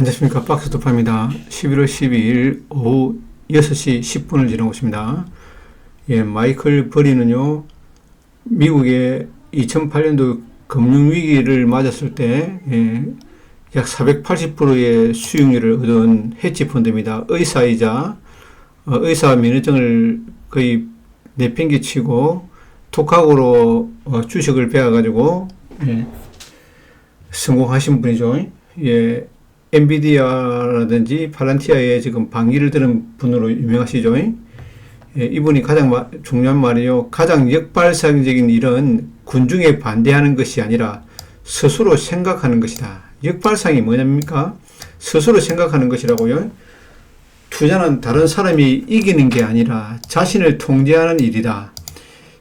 안녕하십니까 박스토파입니다. 11월 12일 오후 6시 10분을 지나고 있습니다. 예, 마이클 버리는요 미국의 2008년도 금융위기를 맞았을 때 예, 약 480%의 수익률을 얻은 헤지펀드입니다. 의사이자 어, 의사 면허증을 거의 내팽개치고 독학으로 어, 주식을 배워가지고 예, 성공하신 분이죠. 예, 엔비디아라든지 팔란티아에 지금 방귀를 들은 분으로 유명하시죠. 예, 이분이 가장 마- 중요한 말이요. 가장 역발상적인 일은 군중에 반대하는 것이 아니라 스스로 생각하는 것이다. 역발상이 뭐냐입니까? 스스로 생각하는 것이라고요. 투자는 다른 사람이 이기는 게 아니라 자신을 통제하는 일이다.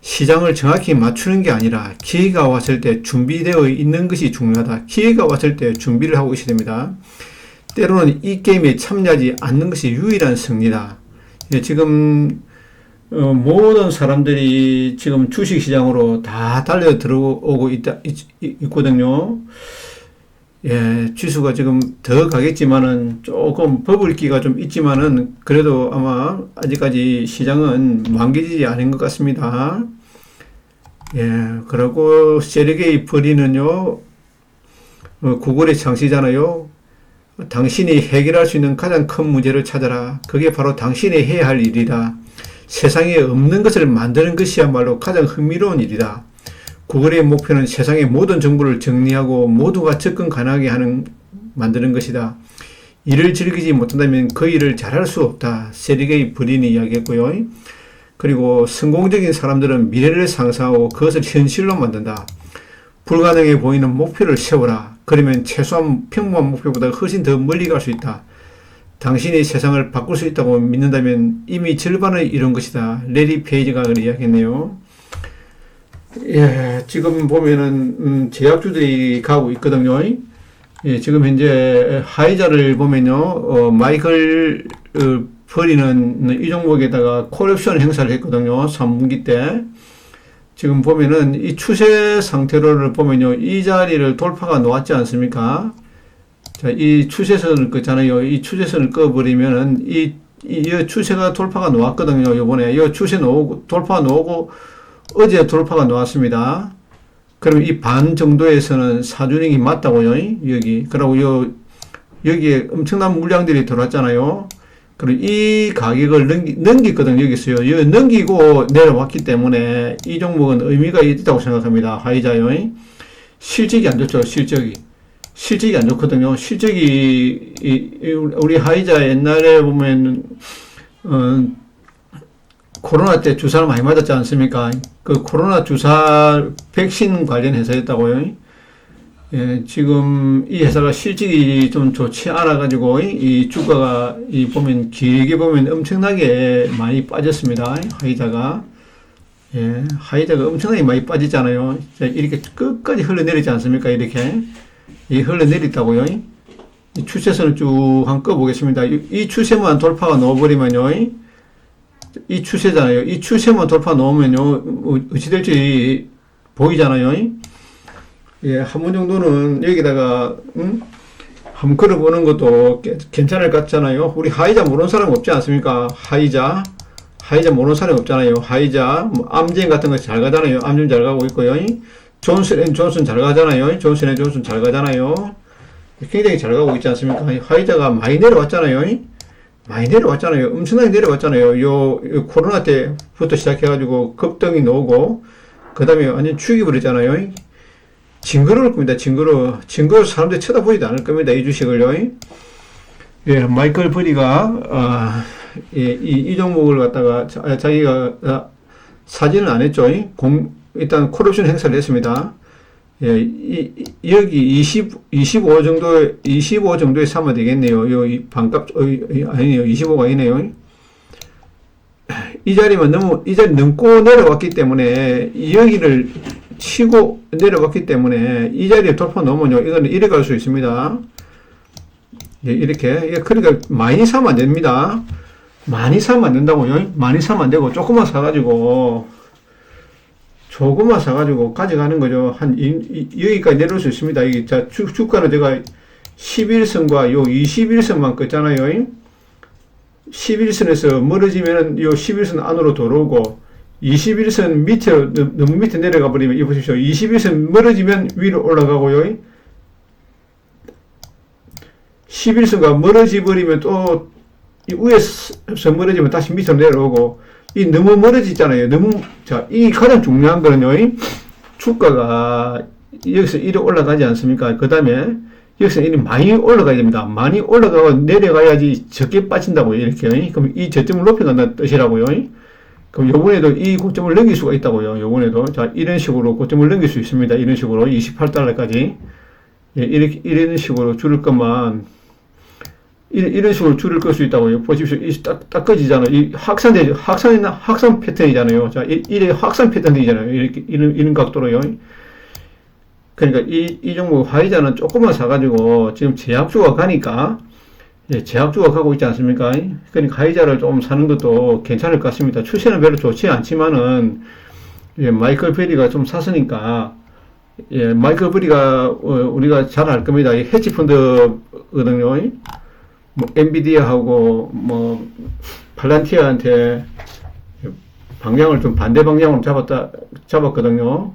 시장을 정확히 맞추는 게 아니라 기회가 왔을 때 준비되어 있는 것이 중요하다. 기회가 왔을 때 준비를 하고 있어야 됩니다. 때로는 이 게임에 참여하지 않는 것이 유일한 승리다. 예, 지금 어, 모든 사람들이 지금 주식시장으로 다 달려 들어오고 있다, 있, 있거든요. 예, 지수가 지금 더 가겠지만은 조금 버블기가 좀 있지만은 그래도 아마 아직까지 시장은 만개지지 않은 것 같습니다. 예, 그리고 세르게이 프리는요, 어, 구글의 창시잖아요. 당신이 해결할 수 있는 가장 큰 문제를 찾아라. 그게 바로 당신이 해야 할 일이다. 세상에 없는 것을 만드는 것이야말로 가장 흥미로운 일이다. 구글의 목표는 세상의 모든 정보를 정리하고 모두가 접근 가능하게 하는 만드는 것이다. 일을 즐기지 못한다면 그 일을 잘할 수 없다. 세르게이 브린이 이야기했고요. 그리고 성공적인 사람들은 미래를 상상하고 그것을 현실로 만든다. 불가능해 보이는 목표를 세워라. 그러면 최소한 평범한 목표보다 훨씬 더 멀리 갈 수 있다. 당신이 세상을 바꿀 수 있다고 믿는다면 이미 절반을 이룬 것이다. 레리 페이지가 이야기했네요. 예, 지금 보면은 음, 제약주들이 가고 있거든요. 예, 지금 현재 하이자를 보면요, 어, 마이클 어, 버리는 이 종목에다가 콜옵션 행사를 했거든요. 3분기 때. 지금 보면은 이 추세 상태로를 보면요, 이 자리를 돌파가 놓았지 않습니까? 자, 이 추세선을 끄잖아요. 이 추세선을 꺼버리면은 이, 이, 이 추세가 돌파가 놓았거든요. 요번에. 이 추세 놓고, 돌파 놓고, 어제 돌파가 나왔습니다. 그럼 이 반 정도에서는 사주닝이 맞다고요, 여기. 그리고 요, 여기에 엄청난 물량들이 들어왔잖아요. 그럼 이 가격을 넘기, 넘겼거든요, 여기서요. 여 넘기고 내려왔기 때문에 이 종목은 의미가 있다고 생각합니다. 하이자요. 실적이 안 좋죠, 실적이. 실적이 안 좋거든요. 실적이, 우리 하이자 옛날에 보면, 어, 코로나 때 주사를 많이 맞았지 않습니까? 그 코로나 주사 백신 관련 회사였다고요. 예, 지금 이 회사가 실적이 좀 좋지 않아가지고 이 주가가 이 보면 길게 보면 엄청나게 많이 빠졌습니다. 하이자가. 예, 하이자가 엄청나게 많이 빠지잖아요. 자, 이렇게 끝까지 흘러내리지 않습니까? 이렇게. 이 흘러내렸다고요. 이 추세선을 쭉 한번 꺼보겠습니다. 이, 이 추세만 돌파가 넣어버리면요. 이 추세잖아요. 이 추세만 돌파 놓으면요, 어, 어찌 될지 보이잖아요. 예, 한 번 정도는 여기다가, 음? 한번 걸어보는 것도 게- 괜찮을 것 같잖아요. 우리 하이자 모르는 사람 없지 않습니까? 하이자. 하이자 모르는 사람 없잖아요. 하이자, 뭐, 암젠 같은 거 잘 가잖아요. 암젠 잘 가고 있고요. 존슨 앤 존슨 잘 가잖아요. 존슨 앤 존슨 잘 가잖아요. 굉장히 잘 가고 있지 않습니까? 하이자가 많이 내려왔잖아요. 많이 내려왔잖아요. 엄청나게 내려왔잖아요. 요, 요 코로나 때부터 시작해가지고 급등이 나오고, 그 다음에 완전 죽여버렸잖아요. 징그러울 겁니다. 징그러. 징그러 사람들이 쳐다보지도 않을 겁니다. 이 주식을요. 예, 마이클 버리가, 아, 예, 이, 이 종목을 갖다가 자, 자기가 아, 사진을 안 했죠. 공, 일단 콜옵션 행사를 했습니다. 예, 이, 이- 여기 20, 25 정도, 25 정도에 사면 되겠네요. 요, 이 반값, 어, 이- 아니네요. 25가 아니네요. 이 자리만 너무, 이 자리 넘고 내려왔기 때문에, 여기를 치고 내려왔기 때문에, 이 자리에 돌파 넘으면요, 이거는 이래 갈 수 있습니다. 예, 이렇게. 예, 그러니까 많이 사면 안 됩니다. 많이 사면 안 된다고요. 많이 사면 안 되고, 조금만 사가지고, 조금만 사가지고 가져가는 거죠. 한, 이, 이, 여기까지 내려올 수 있습니다. 이, 자, 주, 주가는 제가 11선과 요 21선만 껐잖아요. 11선에서 멀어지면은 요 11선 안으로 들어오고 21선 밑으로 너- 너무 밑에 내려가 버리면 이 보십시오. 21선 멀어지면 위로 올라가고요. 11선과 멀어지 버리면 또이 위에서 멀어지면 다시 밑으로 내려오고 이 너무 멀어지잖아요. 너무 자, 이 가장 중요한 거는요. 이 주가가 여기서 이리 올라가지 않습니까? 그 다음에 여기서 이리 많이 올라가야 됩니다. 많이 올라가고 내려가야지 적게 빠진다고요. 이렇게. 그럼 이 저점을 높여간다는 뜻이라고요. 그럼 요번에도 이 고점을 넘길 수가 있다고요. 요번에도. 자, 이런 식으로 고점을 넘길 수 있습니다. 이런 식으로. 28달러까지. 예, 이렇게, 이런 식으로 줄을 것만, 이런, 식으로 줄을 끌 수 있다고요. 보십시오. 이 딱, 딱 꺼지잖아요. 이 확산되죠. 확산, 확산 패턴이잖아요. 자, 이, 이래 확산 패턴이잖아요. 이렇게, 이런, 이런 각도로요. 그러니까 이, 이 종목 화이자는 조금만 사가지고 지금 제약주가 가니까 예, 제약주가 가고 있지 않습니까? 그러니까 화이자를 좀 사는 것도 괜찮을 것 같습니다. 추세는 별로 좋지 않지만은 예, 마이클 베리가 좀 샀으니까 예, 마이클 베리가 어, 우리가 잘 알 겁니다. 이 헤지 펀드거든요. 뭐 엔비디아하고 뭐 팔란티아한테 방향을 좀 반대 방향으로 잡았다 잡았거든요.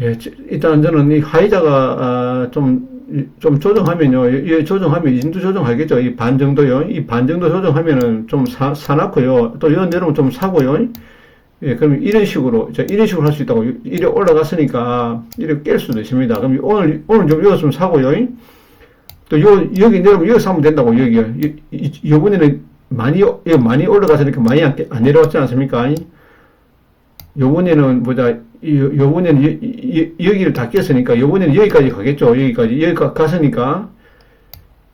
예, 지- 일단 저는 이 하이자가 아, 좀, 이- 좀 조정하면요. 이, 이 조정하면 인도 조정하겠죠. 이 반 정도요. 이 반 정도 조정하면은 좀 사, 사놨고요. 또 이런 내려오면 좀 사고요. 예, 그럼 이런 식으로, 자, 이런 식으로 할 수 있다고. 이래 올라갔으니까, 이렇게 깰 수도 있습니다. 그럼 오늘, 오늘 좀좀 사고요. 또 요, 여기 내려오면 여기 사면 된다고, 여기요. 이, 이, 요번에는 많이, 예, 많이 올라갔으니까 많이 안, 깨- 안 내려왔지 않습니까? 요번에는 보자, 이- 요번에는 여기를 다 깼으니까 요번에는 여기까지 가겠죠. 여기까지. 여기까지 갔으니까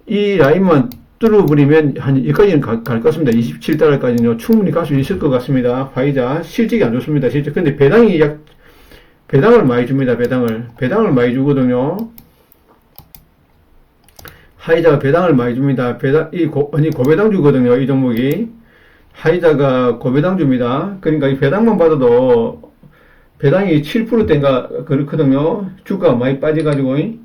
이 라인만 뚫어버리면 한 여기까지는 갈 것 같습니다. 27달러까지는 충분히 갈 수 있을 것 같습니다. 화이자 실적이 안 좋습니다. 실적. 근데 배당이 약 배당을 많이 줍니다. 배당을 배당을 많이 주거든요. 하이자가 배당을 많이 줍니다. 배당 이 고, 아니 고배당 주거든요. 이 종목이 하이자가 고배당 줍니다. 그러니까 이 배당만 받아도 배당이 7%대인가 그렇거든요. 주가가 많이 빠져가지고 이,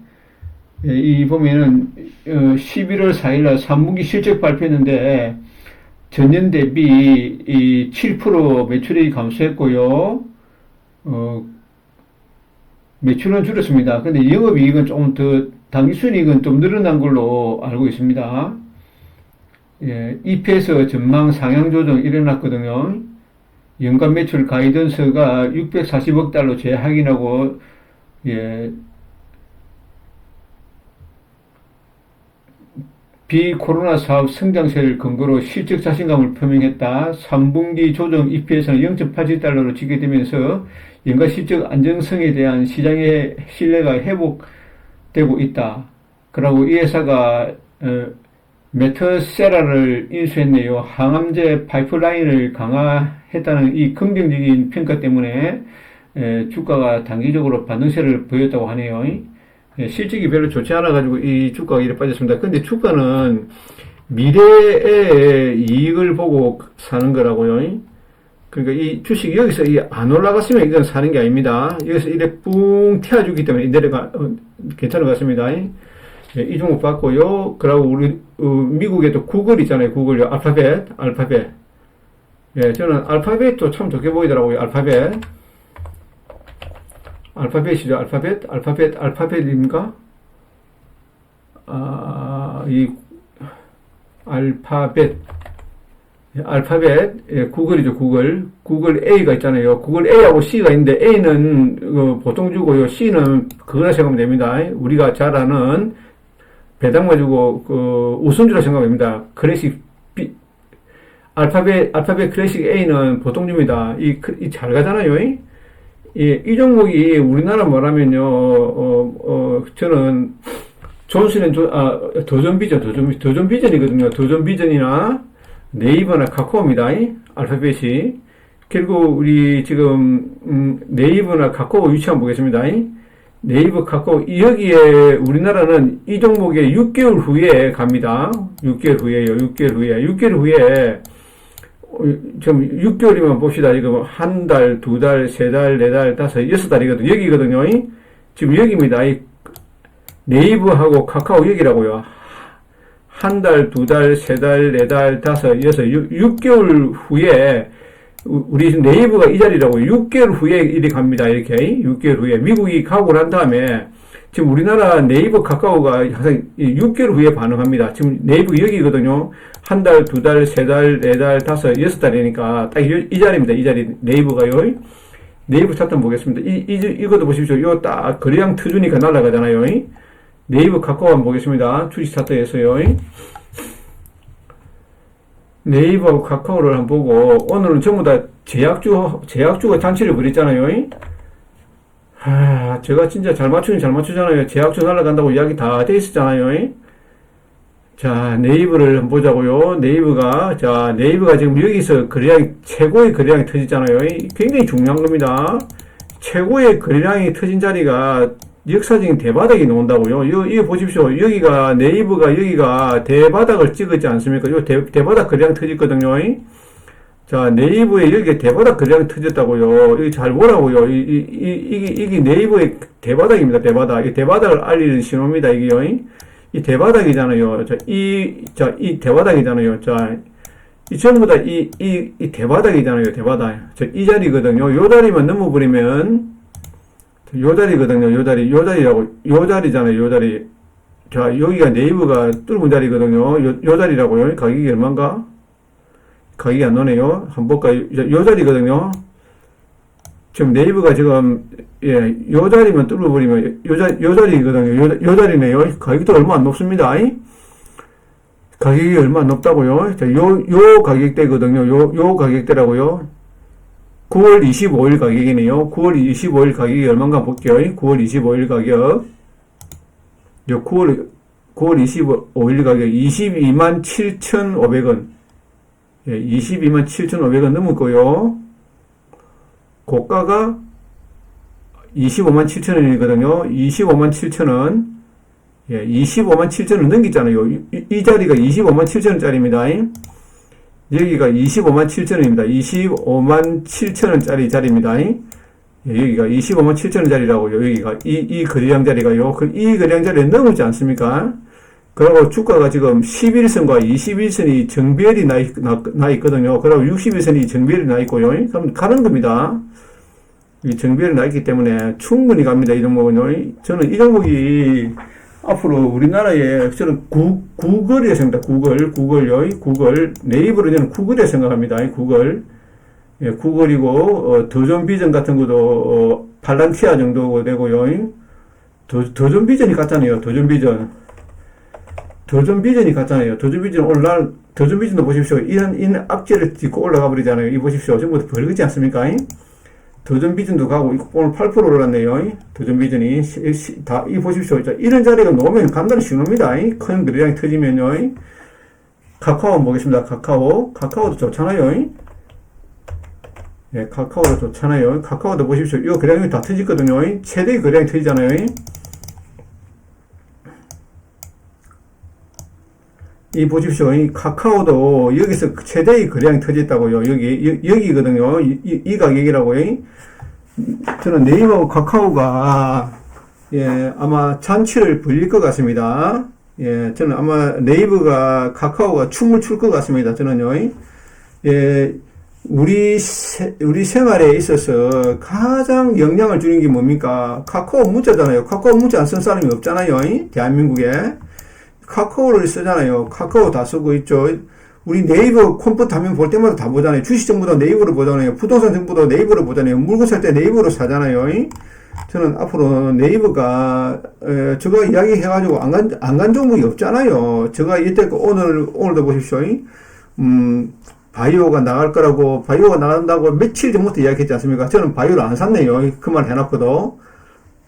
이 보면은 어, 11월 4일날 3분기 실적 발표했는데 전년 대비 이7% 매출이 감소했고요. 어, 매출은 줄었습니다. 근데 영업이익은 조금 더 당기순이익은 좀 늘어난 걸로 알고 있습니다. 예, EPS 전망 상향 조정 일어났거든요. 연간 매출 가이던스가 640억 달러 재확인하고 예, 비코로나 사업 성장세를 근거로 실적 자신감을 표명했다. 3분기 조정 EPS는 0.87달러로 지게 되면서 연간 실적 안정성에 대한 시장의 신뢰가 회복 되고 있다. 그리고 이 회사가 어, 메터세라를 인수했네요. 항암제 파이프라인을 강화했다는 이 긍정적인 평가 때문에 에, 주가가 단기적으로 반등세를 보였다고 하네요. 예, 실적이 별로 좋지 않아가지고 이 주가가 이래 빠졌습니다. 근데 주가는 미래의 이익을 보고 사는 거라고요. 그러니까 이 주식이 여기서 이 안 올라갔으면 이건 사는 게 아닙니다. 여기서 이래 뿡 튀어주기 때문에 내려가 어, 괜찮은 것 같습니다. 예, 이 종목 봤고요. 그리고 우리 어, 미국에도 구글 있잖아요. 구글요. 알파벳, 알파벳. 예, 저는 알파벳도 참 좋게 보이더라고요. 알파벳. 알파벳이죠. 알파벳, 알파벳, 알파벳입니까? 아, 이 알파벳. 예, 알파벳, 예, 구글이죠, 구글. 구글 A가 있잖아요. 구글 A하고 C가 있는데, A는 어, 보통 주고요. C는 그거나 생각하면 됩니다. 우리가 잘 아는 배당만 주고, 그, 우선주라 생각합니다. 클래식 B, 알파벳, 알파벳 클래식 A는 보통 줍니다. 이, 크- 이잘 가잖아요. 이? 이, 이 종목이 우리나라 말하면요, 어, 어, 저는 존슨은 조, 아, 도전 비전, 도전, 도전 비전이거든요. 도전 비전이나 네이버나 카카오입니다. 이 알파벳이. 그리고 우리 지금, 음, 네이버나 카카오 위치 한번 보겠습니다. 이 네이버 카카오, 여기에 우리나라는 이 종목에 6개월 후에 갑니다. 6개월 후에요. 6개월 후에. 6개월 후에 어, 지금 6개월이면 봅시다. 지금 한 달, 두 달, 세 달, 네 달, 다섯, 여섯 달이거든요. 여기거든요. 이? 지금 여기입니다. 이 네이버하고 카카오 얘기라고요. 한 달, 두 달, 세 달, 네 달, 다섯, 여섯, 육, 6개월 후에 우- 우리 네이버가 이 자리라고 6개월 후에 이리 갑니다. 이렇게 6개월 후에 미국이 가고 난 다음에 지금 우리나라 네이버 카카오가 항상 이 6개월 후에 반응합니다. 지금 네이버 여기거든요. 한 달, 두 달, 세 달, 네 달, 다섯, 여섯 달이니까 딱 이 자리입니다. 이 자리 네이버가요. 네이버 차트 보겠습니다. 이, 이, 이것도 보십시오. 이거 딱 거래량 터주니까 날아가잖아요. 네이버 카카오 한번 보겠습니다. 주식 차트에서요. 네이버 카카오를 한번 보고 오늘은 전부 다 제약주 제약주가 단체를 벌였잖아요. 하, 제가 진짜 잘 맞추긴 잘 맞추잖아요. 제약주 날아간다고 이야기 다 돼 있었잖아요. 자, 네이버를 한번 보자고요. 네이버가 자, 네이버가 지금 여기서 거래량이 최고의 거래량이 터졌잖아요. 굉장히 중요한 겁니다. 최고의 거래량이 터진 자리가 역사적인 대바닥이 나온다고요. 이거, 보십시오. 여기가 네이버가 여기가 대바닥을 찍었지 않습니까? 이 대, 대바닥 거래량 터졌거든요. 자, 네이버에 여기 대바닥 거래량 터졌다고요. 여기 잘 보라고요. 이, 이, 이, 이게, 이게 네이버의 대바닥입니다. 대바닥. 이 대바닥을 알리는 신호입니다. 이게요. 이 대바닥이잖아요. 자, 이, 자, 이 대바닥이잖아요. 자, 이 전부 다 이, 이, 이 대바닥이잖아요. 대바닥. 자, 이 자리거든요. 요 자리만 넘어버리면, 요 자리거든요. 요 자리, 요 자리라고, 요 자리잖아요. 요 자리. 자, 여기가 네이버가 뚫은 자리거든요. 요, 요 자리라고요. 가격이 얼마인가? 가격이 안 나오네요. 한번 볼까요? 요, 요 자리거든요. 지금 네이버가 지금, 예, 요 자리만 뚫어버리면, 요 자리, 요 자리거든요. 요, 요 자리네요. 가격도 얼마 안 높습니다. 가격이 얼마 안 높다고요. 자, 요, 요 가격대거든요. 요, 요 가격대라고요. 9월 25일 가격이네요. 9월 25일 가격이 얼마인가 볼게요. 9월 25일 가격. 요 9월, 9월 25일 가격 22만 7,500원. 예, 22만 7,500원 넘었고요. 고가가 25만 7천원이거든요. 25만 7천원. 예, 25만 7천원 넘겼잖아요. 이, 이 자리가 25만 7천원짜리입니다. 여기가 25만 7천원입니다. 25만 7천원짜리 자리입니다. 예, 여기가 25만 7천원짜리라고요. 여기가 이, 이 거래량 자리가요. 그, 이 거래량 자리에 넘지 않습니까? 그리고 주가가 지금 11선과 21선이 정비열이 나, 있, 나, 나 있거든요. 그리고 61선이 정비열이 나 있고요. 그럼 가는 겁니다. 이 정비열이 나 있기 때문에 충분히 갑니다. 이 종목은요. 저는 이 종목이 앞으로 우리나라에 저는 구, 구글이라 생각합니다. 구글, 구글요. 구글. 네이버로 저는 구글이라 생각합니다. 구글. 예, 구글이고, 어, 더존 비전 같은 것도, 어, 팔란티아 정도 되고요. 더, 더존 비전이 같잖아요. 더존 비전. 더존 비전이 같잖아요. 더존 비전 오늘날, 더존 비전도 보십시오. 이런, 이런 악재를 딛고 올라가 버리잖아요. 이 보십시오. 전부 다 벌거지 않습니까? 더전 비전도 가고 오늘 8% 올랐네요. 더전 비전이 시- 시- 다, 이 보십시오. 자, 이런 자리가 놓으면 간단히 신호입니다. 큰 거래량이 터지면요. 카카오 보겠습니다. 카카오. 카카오도 좋잖아요. 예, 카카오도 좋잖아요. 카카오도 보십시오. 이거 거래량이 다 터지거든요. 최대의 거래량이 터지잖아요. 이 보십시오. 이 카카오도 여기서 최대의 거래량이 터졌다고요. 여기, 여, 여기거든요. 이, 이, 이 가격이라고요. 저는 네이버 카카오가, 예, 아마 잔치를 벌릴 것 같습니다. 예, 저는 아마 네이버가, 카카오가 춤을 출 것 같습니다. 저는요. 예, 우리, 세, 우리 생활에 있어서 가장 영향을 주는 게 뭡니까? 카카오 문자잖아요. 카카오 문자 안 쓴 사람이 없잖아요. 대한민국에. 카카오를 쓰잖아요. 카카오 다 쓰고 있죠. 우리 네이버 컴퓨터 화면 볼 때마다 다 보잖아요. 주식 정보도 네이버로 보잖아요. 부동산 정보도 네이버로 보잖아요. 물건 살 때 네이버로 사잖아요. 저는 앞으로 네이버가 에, 제가 이야기해가지고 안간 안간 종목이 없잖아요. 제가 이때 그 오늘 오늘도 보십시오. 음 바이오가 나갈 거라고 바이오가 나간다고 며칠 전부터 이야기했지 않습니까? 저는 바이오를 안 샀네요. 그말 해놨고도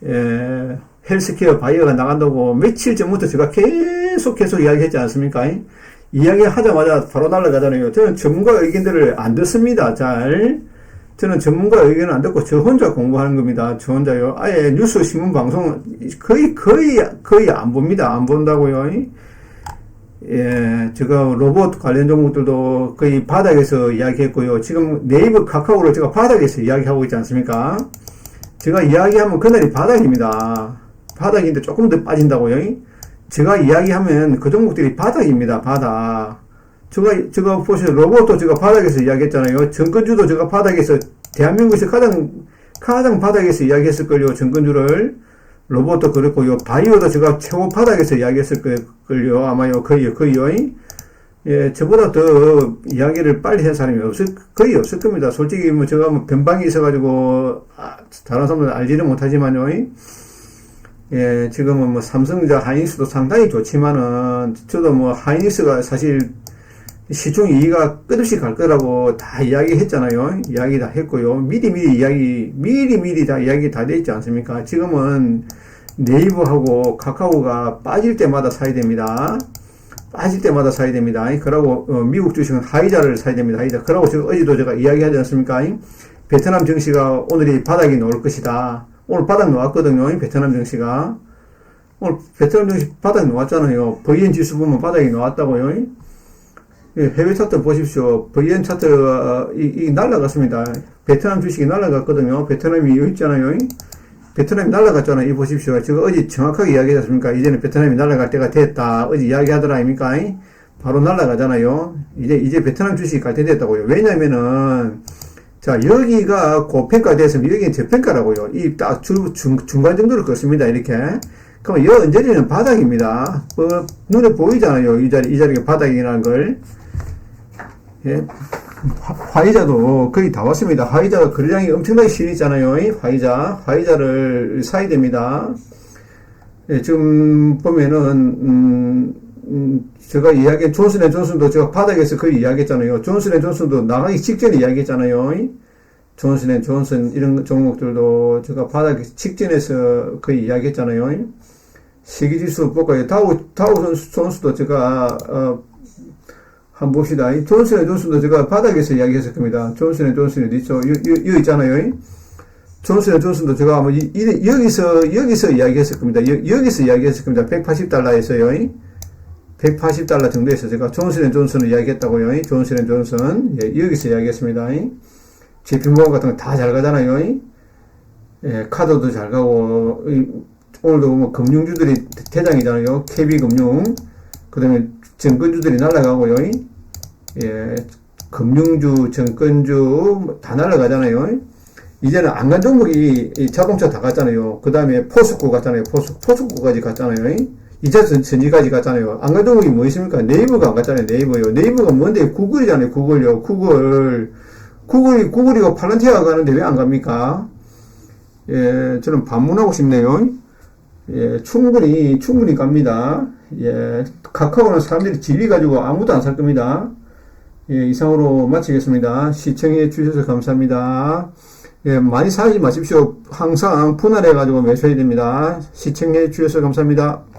예, 헬스케어 바이오가 나간다고 며칠 전부터 제가 계속 계속 이야기했지 않습니까? 이야기 하자마자 바로 날아가잖아요. 저는 전문가 의견들을 안 듣습니다. 잘. 저는 전문가 의견을 안 듣고 저 혼자 공부하는 겁니다. 저 혼자요. 아예 뉴스 신문 방송 거의 거의 거의 안 봅니다. 안 본다고요. 예, 제가 로봇 관련 종목들도 거의 바닥에서 이야기했고요. 지금 네이버 카카오로 제가 바닥에서 이야기하고 있지 않습니까? 제가 이야기하면 그날이 바닥입니다. 바닥인데 조금 더 빠진다고요. 제가 이야기하면 그 종목들이 바닥입니다. 바닥. 제가, 제가 보시면 로봇도 제가 바닥에서 이야기했잖아요. 정근주도 제가 바닥에서, 대한민국에서 가장, 가장 바닥에서 이야기했을걸요. 정근주를. 로봇도 그렇고 요. 바이오도 제가 최고 바닥에서 이야기했을걸요. 아마요. 거의, 거의요. 예, 저보다 더 이야기를 빨리 한 사람이 없을, 거의 없을 겁니다. 솔직히 뭐 제가 뭐 변방이 있어가지고, 아, 다른 사람들 알지는 못하지만요. 예, 지금은 뭐 삼성자 하이닉스도 상당히 좋지만은, 저도 뭐 하이닉스가 사실 시총 2위가 끝없이 갈 거라고 다 이야기했잖아요. 이야기 다 했고요. 미리미리 이야기, 미리미리 다 이야기 다 돼 있지 않습니까? 지금은 네이버하고 카카오가 빠질 때마다 사야 됩니다. 빠질 때마다 사야 됩니다. 그러고 어, 미국 주식은 하이자를 사야 됩니다. 하이자. 그러고 지금 어제도 제가 이야기하지 않습니까? 베트남 증시가 오늘이 바닥이 나올 것이다. 오늘 바닥 나왔거든요. 베트남 증시가. 오늘 베트남 증시 바닥 나왔잖아요. VN 지수 보면 바닥이 나왔다고요. 예, 해외 차트 보십시오. VN 차트 어, 이, 이 날라갔습니다. 베트남 주식이 날라갔거든요. 베트남이 여기 있잖아요. 베트남이 날라갔잖아요. 이 보십시오. 제가 어제 정확하게 이야기했습니까? 이제는 베트남이 날라갈 때가 됐다. 어제 이야기하더라 아닙니까? 바로 날라가잖아요. 이제 이제 베트남 주식이 갈 때 됐다고요. 왜냐면은 자 여기가 고평가 됐으면 여기는 저평가라고요. 이 딱 중간 정도를 걷습니다. 이렇게. 그럼 여 언저리는 바닥입니다. 뭐, 눈에 보이잖아요. 이 자리 이 자리가 바닥이라는 걸. 예. 화 이자도 거의 다 왔습니다. 화이자가 거래량이 엄청나게 실리잖아요. 화이자, 화이자를 사야 됩니다. 예, 지금 보면은 음, 음, 제가 이야기한 존슨 앤 존슨도 제가 바닥에서 거의 이야기했잖아요. 존슨 앤 존슨도 나가기 직전에 이야기했잖아요. 존슨 앤 존슨 이런 종목들도 제가 바닥 직전에서 거의 이야기했잖아요. 세계지수 볼까요? 다우 다우 존스, 존스도 제가 어, 한번 봅시다. 이 존슨 앤 존슨도 제가 바닥에서 이야기했을 겁니다. 존슨 앤 존슨이 어디 있죠? 여기 있잖아요. 존슨 앤 존슨도 제가 아마 이, 이, 여기서 여기서 이야기했을 겁니다. 여, 여기서 이야기했을 겁니다. 180달러에서요. 180달러 정도에서 제가 존슨앤 존슨을 이야기했다고요. 존슨앤 존슨 예, 여기서 이야기했습니다. 제품보험 같은 거 다 잘 가잖아요. 예, 카드도 잘 가고 오늘도 뭐 금융주들이 대장이잖아요. KB금융 그 다음에 정권주들이 날아가고요. 예, 금융주, 정권주 뭐다 날아가잖아요. 이제는 안간 종목이 이 자동차 다 갔잖아요. 그 다음에 포스코 갔잖아요. 포스, 포스코까지 갔잖아요. 이제 전, 전지까지 갔잖아요. 안간 종목이 뭐 있습니까? 네이버가 안 갔잖아요. 네이버요. 네이버가 뭔데? 구글이잖아요. 구글요. 구글. 구글이, 구글이고 팔란티아가 가는데 왜 안 갑니까? 예, 저는 반문하고 싶네요. 예, 충분히, 충분히 갑니다. 예, 카카오는 사람들이 질리 가지고 아무도 안 살 겁니다. 예, 이상으로 마치겠습니다. 시청해 주셔서 감사합니다. 예, 많이 사지 마십시오. 항상 분할해가지고 매수해야 됩니다. 시청해 주셔서 감사합니다.